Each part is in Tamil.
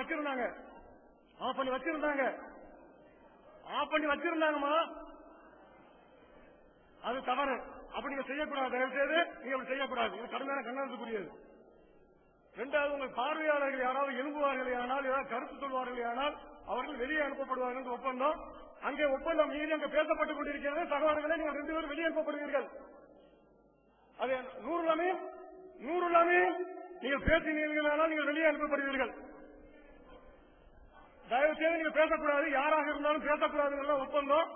வச்சிருந்தாங்க. ஆஃப் பண்ணி வச்சிருந்தாங்க. ஆஃப் பண்ணி வச்சிருந்தாங்கம்மா. அது தவறு. அப்படி நீங்க செய்யக்கூடாது. தயவு செய்து நீங்க அப்படி செய்யக்கூடாது. இது கடுமையான கண்டனத்துக்குரியது. ரெண்டாவது உங்கள் பார்வையாளர்கள் யாராவது எழும்புவார்கள் ஆனால் ஏதாவது கருத்து சொல்வார்கள் ஆனால் அவர்கள் வெளியே அனுப்பப்படுவார்கள் என்று ஒப்பந்தம். அங்கே ஒப்பந்தம் மீறி அங்கே பேசப்பட்டுக் கொண்டிருக்கிறது. சகோதரர்களை நீங்கள் ரெண்டு பேரும் வெளியே அனுப்பப்படுவீர்கள். அது நூறு நூறுலாமே நீங்கள் பேசினீர்களானால் நீங்கள் வெளியே அனுப்பப்படுவீர்கள். தயவு செய்து நீங்க பேசக்கூடாது. யாராக இருந்தாலும் பேசக்கூடாதுங்கிற ஒப்பந்தம்.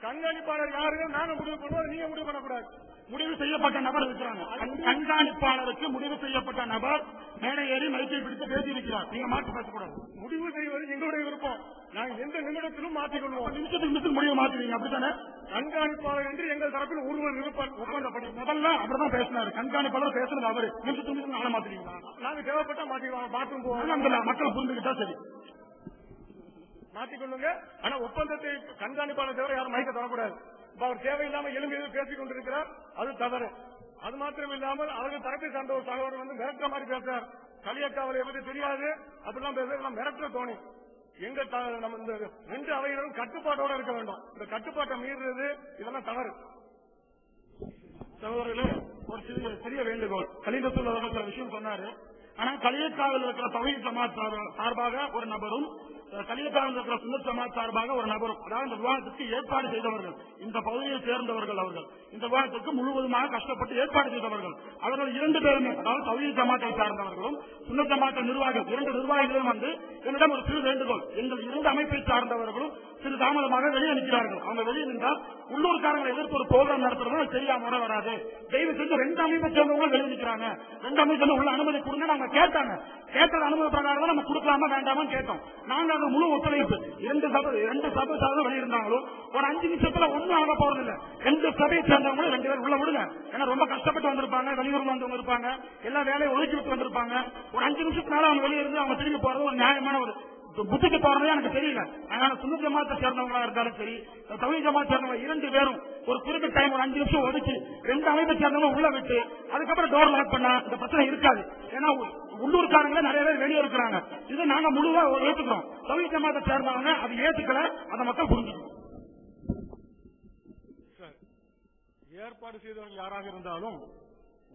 கண்காணிப்பாளர் யாருன்னு நாங்க முடிவு பண்ணுவோம். நீங்க முடிவு பண்ணக்கூடாது. முடிவு செய்யப்பட்ட நபர் இருக்கிறாங்க. கண்- கண்காணிப்பாளருக்கு முடிவு செய்யப்பட்ட நபர் மேடை ஏறி மைக்கை பிடித்து பேசியிருக்கிறார். நீங்க மாற்றி பேசக்கூடாது. முடிவு செய்வது எங்களுடைய விருப்பம். நாங்கள் எந்த நிமிடத்திலும் மாற்றிக்கொள்வோம். நிமிஷத்துக்கு நிமிஷத்துக்கு முடிவு மாத்துவீங்க அப்படித்தானே? கண்காணிப்பாளர் என்று எங்கள் தரப்பில் ஒருவர் ஒப்பந்தப்படி. முதல்ல அப்படிதான் பேசினாரு. கண்காணிப்பாளர் பேசுறது அவரு. நிமிஷத்துக்கு நிமிஷம் நாளை மாத்துவீங்களா நாங்க தேவைப்பட்டா மாற்றிக்குவோம் பாத்ரூம் போவோம். மக்கள் புரிஞ்சுக்கிட்டா சரி. மாற்றிக்கொள்ளுங்க. ஆனா ஒப்பந்தத்தை கண்காணிப்பாளர் தவிர யாரும் மைக்க தரக்கூடாது. அவர் தேவையில்லாம எலும்பு எதுவும் பேசிக் கொண்டிருக்கிறார். அது தவறு. அது மாத்திரம் இல்லாமல் அவர்கள் தரப்பை சார்ந்த ஒரு சகோதரர் வந்து மிரட்டுற மாதிரி பேசுறார். களியக்காவலை பத்தி தெரியாது. அப்படிலாம் பேசுறது மிரட்டுற தோணி. எங்க நம்ம இந்த ரெண்டு அவைகளும் கட்டுப்பாட்டோட இருக்க வேண்டும். இந்த கட்டுப்பாட்டை மீறுறது இதெல்லாம் தவறு. சகோதரர்களே ஒரு சிறிய சிறிய வேண்டுகோள். கலிதத்தில் சில விஷயம் சொன்னாரு. ஆனா கலியக்காவில் இருக்கிற தவீர் ஜமாத் சார்பாக ஒரு நபரும் கலியக்காவில் இருக்கிற சுந்தர் ஜமாத் சார்பாக ஒரு நபரும் அதாவது இந்த விவாதத்துக்கு ஏற்பாடு செய்தவர்கள் இந்த பகுதியை சேர்ந்தவர்கள் அவர்கள் இந்த விவாதத்துக்கு முழுவதுமாக கஷ்டப்பட்டு ஏற்பாடு செய்தவர்கள் அவர்கள் இரண்டு பேருமே அதாவது தவீர் ஜமாத்தை சார்ந்தவர்களும் சுந்தர் ஜமாத்தை நிர்வாகிகள் இரண்டு நிர்வாகிகளும் வந்து என்னிடம் ஒரு சிறு வேண்டுகோள் எங்கள் இரண்டு அமைப்பை சார்ந்தவர்களும் சிறு தாமதமாக வெளியே நிற்கிறார்கள். அவங்க வெளியே நின்றால் உள்ளூர்காரங்களை எதிர்த்து ஒரு ப்ரோக்ராம் நடத்துறது அது சரியா முறை வராது. தயவு செஞ்சு ரெண்டு அமைப்பை சேர்ந்தவங்க வெளியே நிற்கிறாங்க ரெண்டு அமைப்பு உள்ள அனுமதி கொடுங்க நாங்க கேட்டாங்க. கேட்டது அனுமதி பிரகாரம் நம்ம கொடுக்கலாமா வேண்டாமான்னு கேட்டோம். நாங்க அந்த முழு ஒத்துழைப்பு. இரண்டு சபை இரண்டு சபை சார்ந்த வெளியிருந்தாங்களும் ஒரு அஞ்சு நிமிஷத்துல ஒண்ணும் ஆக போறது இல்ல ரெண்டு சபையை சேர்ந்தவங்களும் ரெண்டு பேர் உள்ள விடுங்க. ஏன்னா ரொம்ப கஷ்டப்பட்டு வந்திருப்பாங்க வெளியூர்ல வந்தவங்க இருப்பாங்க எல்லா வேலையை ஒதுக்கி விட்டு வந்திருப்பாங்க. ஒரு அஞ்சு நிமிஷத்துனால அவங்க வெளியே இருந்து அவங்க திரும்பி போறது ஒரு நியாயமான ஒரு புத்திக்கு தோறதே எனக்கு தெரியல. அதனால சுந்த ஜமாத்தை சேர்ந்தவங்களா இருந்தாலும் சரி தமிழ் ஜமாத்தை சேர்ந்தவங்க இரண்டு பேரும் ஒரு குறிப்பிட்ட டைம் ஒரு அஞ்சு நிமிஷம் ஒதுக்கி ரெண்டு அமைப்பை சேர்ந்தவங்க உள்ள விட்டு அதுக்கப்புறம் டோர் லாக் பண்ணா இந்த பிரச்சனை இருக்காது. ஏன்னா உள்ளூர்காரங்களே நிறைய பேர் வெளியே இருக்கிறாங்க. இது நாங்க முழுவா ஏத்துக்கிறோம். தமிழ் ஜமாத்தை சேர்ந்தவங்க அது ஏத்துக்கல அதை மக்கள் புரிஞ்சுக்கணும். ஏற்பாடு செய்தவங்க யாராக இருந்தாலும்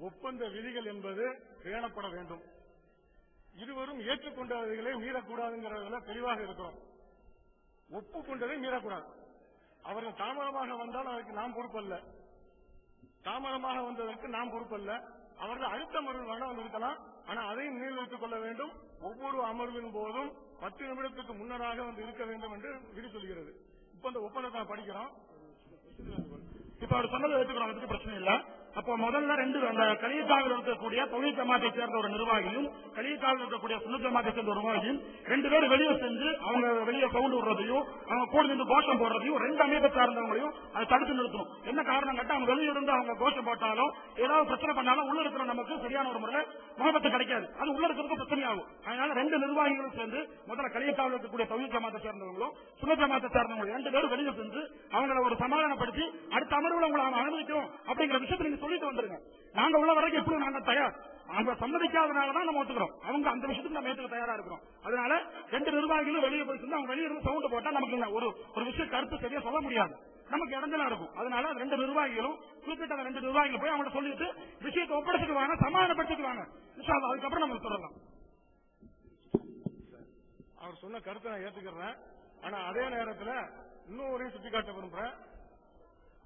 ஒப்பந்த விதிகள் என்பது பேணப்பட வேண்டும். இருவரும் ஏற்றுக்கொண்டவைகளை மீறக்கூடாதுங்கிறதுல தெளிவாக இருக்கிறோம் ஒப்புக்கொண்டதை மீறக்கூடாது. அவர்கள் தாமதமாக வந்தால் அதற்கு நாம் பொறுப்பல்ல தாமதமாக வந்ததற்கு நாம் பொறுப்பல்ல அவர்கள் அடுத்த அமர்வு வேணா வந்து இருக்கலாம். ஆனா அதையும் நினைவுறுத்திக் கொள்ள வேண்டும். ஒவ்வொரு அமர்வின் போதும் பத்து நிமிடத்துக்கு முன்னராக வந்து இருக்க வேண்டும் என்று விதி சொல்கிறது. இப்ப அந்த ஒப்பந்தத்தை படிக்கிறோம். இப்ப அவர் சொன்னதை எடுத்துக்கிறோம் அதுக்கு பிரச்சனை இல்லை. அப்போ முதல்ல ரெண்டு அந்த கலியத்தாவில் இருக்கக்கூடிய தொழில் ஜமாத்தை சேர்ந்த ஒரு நிர்வாகியும் கலியத்தாவில் இருக்கக்கூடிய சுண்ணு ஜமாத்தை சேர்ந்த ஒரு நிர்வாகியும் ரெண்டு பேரும் வெளியே செஞ்சு அவங்க வெளியே சவுண்ட் விடுறதையும் அவங்க கூட நின்று கோஷம் போடுறதையும் ரெண்டு அமைப்பை சார்ந்தவங்களையும் அதை தடுத்து நிறுத்தணும். என்ன காரணம் கேட்டா அவங்க வெளியே இருந்து அவங்க கோஷம் போட்டாலும் ஏதாவது பிரச்சனை பண்ணாலும் உள்ள இருக்கிற நமக்கு சரியான ஒரு முறையில் முகபத்து கிடைக்காது. அது உள்ள இருக்கிறதுக்கு பிரச்சனை ஆகும் அதனால ரெண்டு நிர்வாகிகளும் சேர்ந்து முதல்ல கலியத்தாவில் இருக்கக்கூடிய தொழில் ஜமாத்தை சேர்ந்தவங்களும் சுண்ணு ஜமாத்தை சேர்ந்தவங்களும் ரெண்டு பேரும் வெளியே செஞ்சு அவங்கள ஒரு சமாதானப்படுத்தி அடுத்த அமர்வுல உங்களை அனுமதிக்கிறோம் அப்படிங்கிற விஷயத்தை சொல்லிட்டு வந்துருங்க. நாங்க உள்ள வரைக்கும் எப்படி நாங்க தயார் அவங்க சம்மதிக்காதனாலதான் நம்ம ஒத்துக்கிறோம். அவங்க அந்த விஷயத்துக்கு நம்ம ஏற்றுக்க தயாரா இருக்கிறோம். அதனால ரெண்டு நிர்வாகிகளும் வெளியே போய் அவங்க வெளியே இருந்து சவுண்ட் போட்டா நமக்கு ஒரு ஒரு விஷயம் கருத்து சரியா சொல்ல முடியாது. நமக்கு இடைஞ்சலா இருக்கும். அதனால ரெண்டு நிர்வாகிகளும் குறிப்பிட்ட அந்த ரெண்டு நிர்வாகிகள் போய் அவங்கள்ட்ட சொல்லிட்டு விஷயத்தை ஒப்படைச்சுக்குவாங்க சமாதானப்படுத்திக்குவாங்க. அதுக்கப்புறம் நம்ம சொல்லலாம் அவர் சொன்ன கருத்தை நான் ஏத்துக்கிறேன். ஆனா அதே நேரத்துல இன்னும் ஒரு சுட்டிக்காட்ட விரும்புறேன்.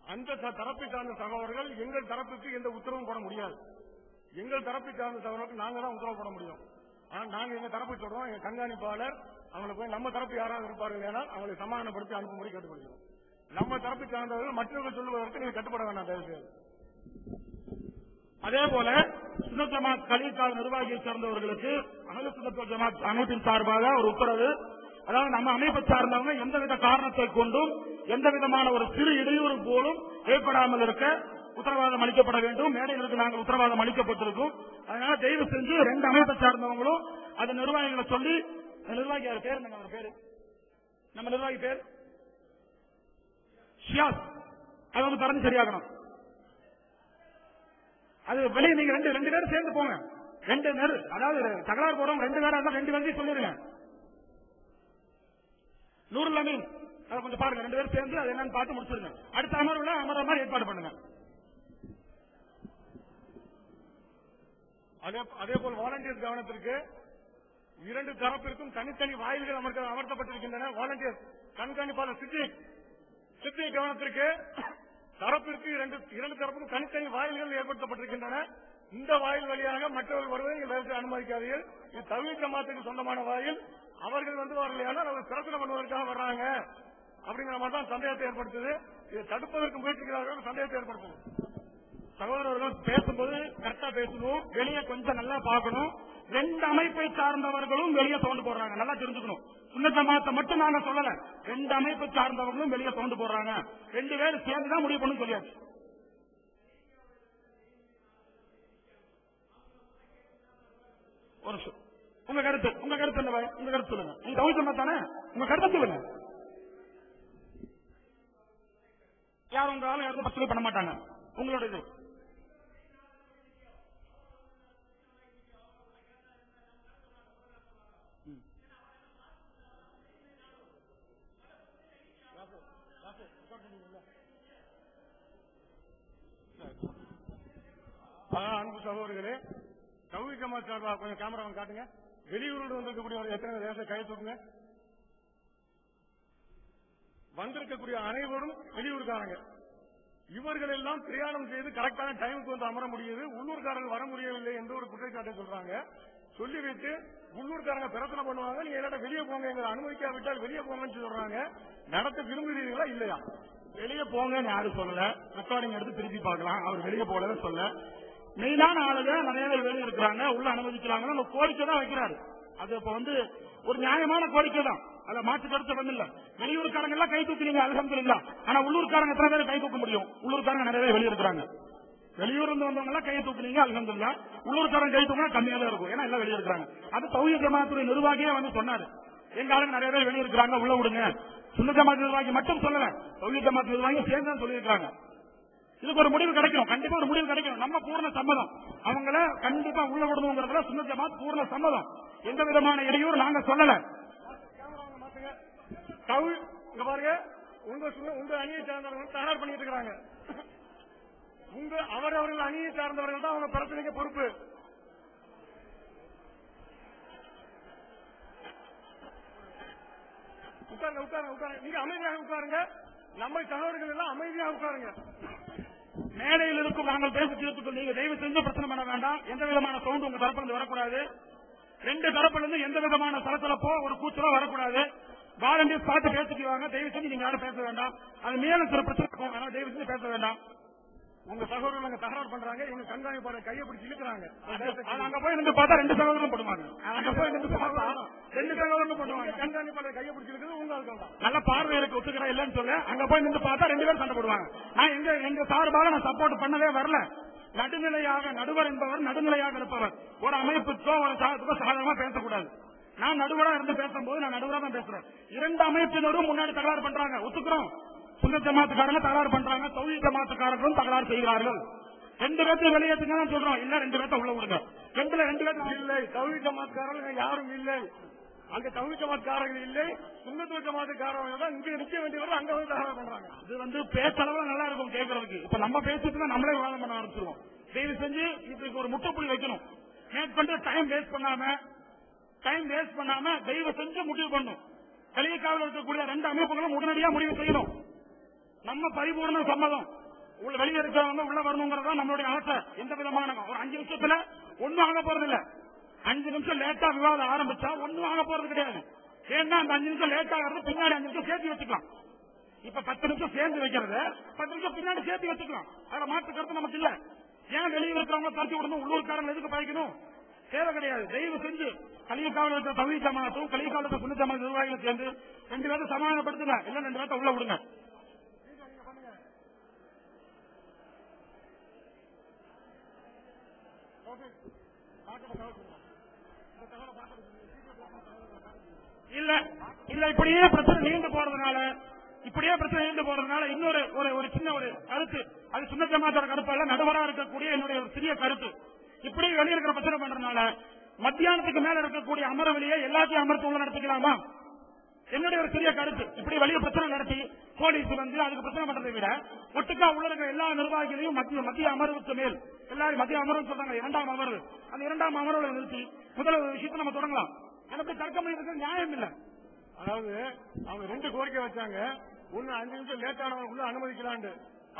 அந்த த- தரப்பை சார்ந்த சகோதரர்கள் எங்கள் தரப்புக்கு எந்த உத்தரவும் போட முடியாது. எங்கள் தரப்பை சார்ந்த சகோதரர்களுக்கு நாங்க தான் உத்தரவு போட முடியும். ஆனா நாங்க எங்க தரப்பு சொல்றோம் எங்க கண்காணிப்பாளர் அவங்களை போய் நம்ம தரப்பு யாராவது இருப்பார்கள் ஏனால் அவங்களை சமாதானப்படுத்தி அனுப்பும்படி கேட்டுக்கொள்கிறோம். நம்ம தரப்பு சார்ந்தவர்கள் மற்றவர்கள் சொல்லுவதற்கு நீங்க கட்டுப்பட வேண்டாம் தயவு செய்து அதே போல சுனத்தமா கலீசால் நிர்வாகியை சேர்ந்தவர்களுக்கு அகல சுன்னத் ஜமாத் அமைப்பின் சார்பாக ஒரு உத்தரவு அதாவது நம்ம அமைப்பை சார்ந்தவங்க எந்தவித காரணத்தை கொண்டும் எந்த விதமான ஒரு சிறு இடையூறு போலும் ஏற்படாமல் இருக்க உத்தரவாதம் அளிக்கப்பட வேண்டும். மேடைகளுக்கு நாங்கள் உத்தரவாதம் அளிக்கப்பட்டிருக்கோம். அதனால தயவு செஞ்சு ரெண்டு அமைப்பை சார்ந்தவங்களும் அது நிர்வாகிகளை சொல்லி நிர்வாகி யார்? பேர் பேரு? நம்ம நிர்வாகி பேர்? ஷியாஸ். அது வந்து பறந்து சரியாகணும். அது வெளியே நீங்க ரெண்டு ரெண்டு பேரும் சேர்ந்து போங்க. ரெண்டு நெரு. அதாவது தகராறு போறோம் ரெண்டு பேரா இருந்தா ரெண்டு பேரையும் சொல்லிருங்க நூறுல மீன். அதை கொஞ்சம் பாருங்க ரெண்டு பேரும் சேர்ந்து அது என்னன்னு பார்த்து முடிச்சிருங்க. அடுத்த அமர்வுல அமர்ற மாதிரி ஏற்பாடு பண்ணுங்க. அதே போல் வாலண்டியர்ஸ் கவனத்திற்கு இரண்டு தரப்பிற்கும் தனித்தனி வாயில்கள் அமர்த்த அமர்த்தப்பட்டிருக்கின்றன. வாலண்டியர் கண்காணிப்பாளர் சித்திக் சித்திக் கவனத்திற்கு தரப்பிற்கு இரண்டு இரண்டு தரப்புக்கும் தனித்தனி வாயில்கள் ஏற்படுத்தப்பட்டிருக்கின்றன. இந்த வாயில் வழியாக மற்றவர்கள் வருவதை நீங்கள் அனுமதிக்காதீர்கள். இது தவிர ஜமாத்துக்கு சொந்தமான வாயில். அவர்கள் வந்து வரலையானால் அவர் பிரச்சனை பண்ணுவதற்காக வர்றாங்க. அப்படிங்கிற மாதிரி தான் சந்தேகத்தை ஏற்படுத்துது. இதை தடுப்பதற்கு முயற்சிக்கிறார்கள் சந்தேகத்தை ஏற்படுத்துது. சகோதரர்கள் பேசும்போது கரெக்டா பேசணும். வெளியே கொஞ்சம் நல்லா பார்க்கணும். ரெண்டு அமைப்பை சார்ந்தவர்களும் வெளியே தோண்டு போடுறாங்க. நல்லா தெரிஞ்சுக்கணும். சுண்ண மட்டும் நாங்க சொல்லல. ரெண்டு அமைப்பை சார்ந்தவர்களும் வெளியே தோண்டு போடுறாங்க. ரெண்டு பேரும் சேர்ந்து தான் முடிவு பண்ணு சொல்லியாச்சு. ஒரு நிமிஷம். உங்க கருத்து உங்க கருத்து என்ன உங்க கருத்து சொல்லுங்க. உங்க தவிர ஜமாத் தானே? உங்க கருத்தை சொல்லுங்க. யாரும் உங்க யாரும் பசங்க பண்ண மாட்டாங்க? உங்களோட இது. ஆ, அன்பு சகோதரர்களே தௌஹீத் ஜமாத் சார்பாக கொஞ்சம் கேமரா காட்டுங்க. வெளியூரோடு வந்திருக்கக்கூடிய ஒரு எத்தனை தேச கை தூக்குங்க? வந்திருக்கக்கூடிய அனைவரும் வெளியூர்காரங்க. இவர்கள் எல்லாம் பிரயாணம் செய்து கரெக்டான டைமுக்கு வந்து அமர முடியுது. உள்ளூர்காரர்கள் வர முடியவில்லை என்று ஒரு குற்றச்சாட்டை சொல்றாங்க. சொல்லிவிட்டு உள்ளூர்காரங்க பிரச்சனை பண்ணுவாங்க. நீங்க எல்லாரும் வெளியே போங்க எங்களை அனுமதிக்காவிட்டால் வெளியே போங்கன்னு சொல்றாங்க. நடத்த விரும்புகிறீர்களா இல்லையா? வெளியே போங்கன்னு யாரும் சொல்லல. ரெக்கார்டிங் எடுத்து திருப்பி பார்க்கலாம். அவர் வெளியே போலவே சொல்ல மெயினான ஆளுங்க நிறைய பேர் வெளியே இருக்கிறாங்க உள்ள அனுமதிக்கலாங்கன்னு ஒரு கோரிக்கை தான் வைக்கிறாரு. அது இப்ப வந்து ஒரு நியாயமான கோரிக்கை தான். அதை மாற்று கருத்து வந்து இல்ல. வெளியூர்காரங்க எல்லாம் கை தூக்குறீங்க அலகம்துல்லா ஆனா உள்ளூர்காரங்க எத்தனை பேர் கை தூக்க முடியும்? உள்ளூர்காரங்க நிறைய பேர் வெளியே இருக்கிறாங்க வெளியூர் இருந்து வந்தவங்க எல்லாம் கை தூக்குனீங்க அலகம்துல்லா உள்ளூர்காரங்க கை தூக்கினா கம்மியா தான் இருக்கும். ஏன்னா எல்லாம் வெளியே இருக்கிறாங்க அது சௌரிய ஜமாத்துடைய நிர்வாகியே வந்து சொன்னாரு. எங்க ஆளுங்க நிறைய பேர் வெளியே இருக்கிறாங்க உள்ள விடுங்க. சுண்ண ஜமாத் நிர்வாகி மட்டும் சொல்லல. சௌரிய ஜமாத் நிர்வாகி சேர்ந்து சொல்லியிருக்காங்க இதுக்கு ஒரு முடிவு கிடைக்கும் கண்டிப்பா ஒரு முடிவு கிடைக்கும் நம்ம பூர்ண சம்மதம். அவங்கள கண்டிப்பா உள்ள விடணுங்கிறதுல சுண்ண ஜமாத் பூர்ண சம்மதம். எந்த விதமான இடையூறு நாங்க சொல்லல. கேமராவை இங்க பாருங்க. உங்க உங்க அணியை சார்ந்தவர்கள் தயார் பண்ணிட்டு இருக்கிறாங்க. உங்க அவரவர்கள் அணியை சார்ந்தவர்கள் தான் அவங்க பிரச்சனைக்கு பொறுப்பு. உட்காருங்க உட்காருங்க உட்காருங்க. நீங்க அமைதியாக உட்காருங்க. நம்ம சகோதரர்கள் எல்லாம் அமைதியாக உட்காருங்க. மேடையில் இருக்கும் நாங்கள் பேசி தீர்த்துக்கொள் நீங்க தயவு செஞ்சு பிரச்சனை பண்ண வேண்டாம். எந்த விதமான சவுண்ட் உங்க தரப்புல வரக்கூடாது. ரெண்டு தரப்புல இருந்து எந்த விதமான சலசலப்போ ஒரு கூச்சலோ வரக்கூடாது. வாலண்டியர்ஸ் பார்த்து பேசிக்குவாங்க. தயவு செஞ்சு நீங்க யாரும் பேச வேண்டாம். அது மேலும் சில பிரச்சனை இருக்கும். தயவு செஞ்சு பேச வேண்டாம். உங்க சகோதரர்கள் தகராறு பண்றாங்க எங்க கண்காணிப்பாளர் கையை பிடிச்சி இழுக்கிறாங்க. அங்க போய் நின்று பார்த்தா ரெண்டு சகோதரரும் போடுவாங்க அங்க போய் நின்று பார்த்தா ரெண்டு சகோதரரும் போடுவாங்க கண்காணிப்பாளர் கையை பிடிச்சி இழுக்கிறது உங்க ஆட்கள் தான். நல்ல பார்வை இருக்கு ஒத்துக்கிறேன் இல்லைன்னு சொல்ல. அங்க போய் நின்று பார்த்தா ரெண்டு பேரும் சண்டை போடுவாங்க. நான் எங்க எங்க சார்பாக நான் சப்போர்ட் பண்ணவே வரல. நடுநிலையாக நடுவர் என்பவர் நடுநிலையாக இருப்பவர். ஒரு அமைப்புக்கோ ஒரு சாதத்துக்கோ சாதகமா பேசக்கூடாது. நான் நடுவரா இருந்து பேசும்போது நான் நடுவரா தான் பேசுறேன். இரண்டு அமைப்பினரும் முன்னாடி தகராறு பண்றாங்க. ஒத்துக்கிறோம். சுந்த ஜமாத்துக்காரங்க தகராறு பண்றாங்க தொழில் ஜமாத்துக்காரர்களும் தகராறு செய்கிறார்கள். ரெண்டு பேர்த்தையும் வெளியேற்றுங்க சொல்றோம் இல்ல ரெண்டு பேர்த்த உள்ள விடுங்க. ரெண்டுல ரெண்டு பேர்த்த இல்லை. தௌஹி ஜமாத்காரர்கள் யாரும் இல்லை. அங்க தௌஹி ஜமாத்காரர்கள் இல்லை. சுண்ணத்து ஜமாத்துக்காரர்கள் தான் இங்க நிக்க வேண்டியவர்கள் அங்க வந்து தகவல் பண்றாங்க. இது வந்து பேச்சளவு நல்லா இருக்கும் கேட்கறதுக்கு இப்ப நம்ம பேசிட்டு நம்மளே விவாதம் பண்ண ஆரம்பிச்சிருவோம். தயவு செஞ்சு இதுக்கு ஒரு முட்டுப்புள்ளி வைக்கணும். மேற்கொண்டு டைம் வேஸ்ட் பண்ணாம டைம் வேஸ்ட் பண்ணாம தயவு செஞ்சு முடிவு பண்ணும் கலியக்காவில் இருக்கக்கூடிய ரெண்டு அமைப்புகளும் உடனடியா முடிவு செய்யணும். நம்ம பரிபூர்ண சம்மதம். உள்ள வெளியே இருக்கிறவங்க உள்ள வரணுங்கிறதா நம்மளுடைய ஆசை. எந்த விதமான ஒரு அஞ்சு நிமிஷத்துல ஒண்ணும் ஆக போறது இல்ல அஞ்சு நிமிஷம் லேட்டா விவாதம் ஆரம்பிச்சா ஒண்ணும் ஆக போறது கிடையாது. ஏன்னா அந்த அஞ்சு நிமிஷம் லேட் ஆகிறது பின்னாடி அஞ்சு நிமிஷம் சேர்த்து வச்சுக்கலாம். இப்ப பத்து நிமிஷம் சேர்ந்து வைக்கிறது பத்து நிமிஷம் பின்னாடி சேர்த்து வச்சுக்கலாம். அதுல மாற்று கருத்து நமக்கு இல்ல. ஏன் வெளியே இருக்கிறவங்க தரச்சு விடணும்? உள்ளூர்காரங்க எதுக்கு பாய்க்கணும்? தேவை கிடையாது. தயவு செஞ்சு கலியக்காவில் இருக்கிற தமிழ் சமாளத்தும் கலியக்காவில் இருக்கிற சுண்ண நிர்வாகிகளும் சேர்ந்து ரெண்டு பேரும் சமாதானப்படுத்துங்க. இல்ல ரெண்டு பேர்த்த உள்ள விடுங்க. இல்ல இல்ல இப்படியே பிரச்சனை நீண்டு போறதுனால இப்படியே பிரச்சனை நீண்டு போறதுனால இன்னொரு ஒரு ஒரு சின்ன ஒரு கருத்து. அது சுண்ண ஜமாத்தோட கருத்து அல்ல நடுவரா இருக்கக்கூடிய என்னுடைய ஒரு சிறிய கருத்து. இப்படி வெளியிருக்கிற பிரச்சனை பண்றதுனால மத்தியானத்துக்கு மேல இருக்கக்கூடிய அமரவெளியை எல்லாத்தையும் அமர்த்து உள்ள நடத்திக்கலாமா? என்னுடைய ஒரு சிறிய கருத்து. இப்படி வெளியே பிரச்சனை நடத்தி போலீஸ் வந்து அதுக்கு பிரச்சனை பண்றதை விட ஒட்டுக்கா உள்ள இருக்கிற எல்லா நிர்வாகிகளையும் மத்திய மத்திய அமர்வுக்கு மேல் எல்லாரும் மத்திய அமர்வு சொல்றாங்க இரண்டாம் அமர்வு. அந்த இரண்டாம் அமர்வுல நிறுத்தி முதல் ஒரு விஷயத்தை நம்ம தொடங்கலாம். எனக்கு தர்க்கம் பண்ணிட்டு நியாயம் இல்ல. அதாவது அவங்க ரெண்டு கோரிக்கை வச்சாங்க. ஒண்ணு அஞ்சு நிமிஷம் லேட் ஆனவங்களுக்குள்ள அனுமதிக்கலான்னு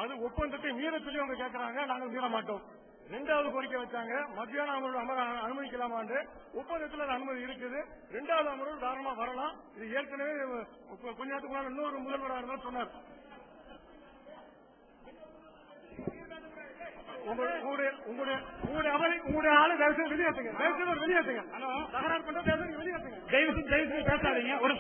அது ஒப்பந்தத்தை மீற சொல்லி அவங்க கேட்கறாங்க நாங்கள் மீற மாட்டோம் ரெண்டாவது கோரிக்கை வச்சாங்க. மத்தியான அமர்வு அமர அனுமதிக்கலாமான்னு ஒப்பந்தத்தில் அனுமதி இருக்குது. ரெண்டாவது அமர்வு தாராளமா வரலாம். இது ஏற்கனவே கொ- கொஞ்ச நேரத்துக்கு இன்னொரு முதல்வராக இருந்தால் சொன்னார். உங்களுடைய உங்களுடைய வெளியேற்றுங்க. வெளியேற்றுங்க. தகராறு பண்ற வெளியேற்றுங்க. தயவு பேசாதீங்க. ஒரு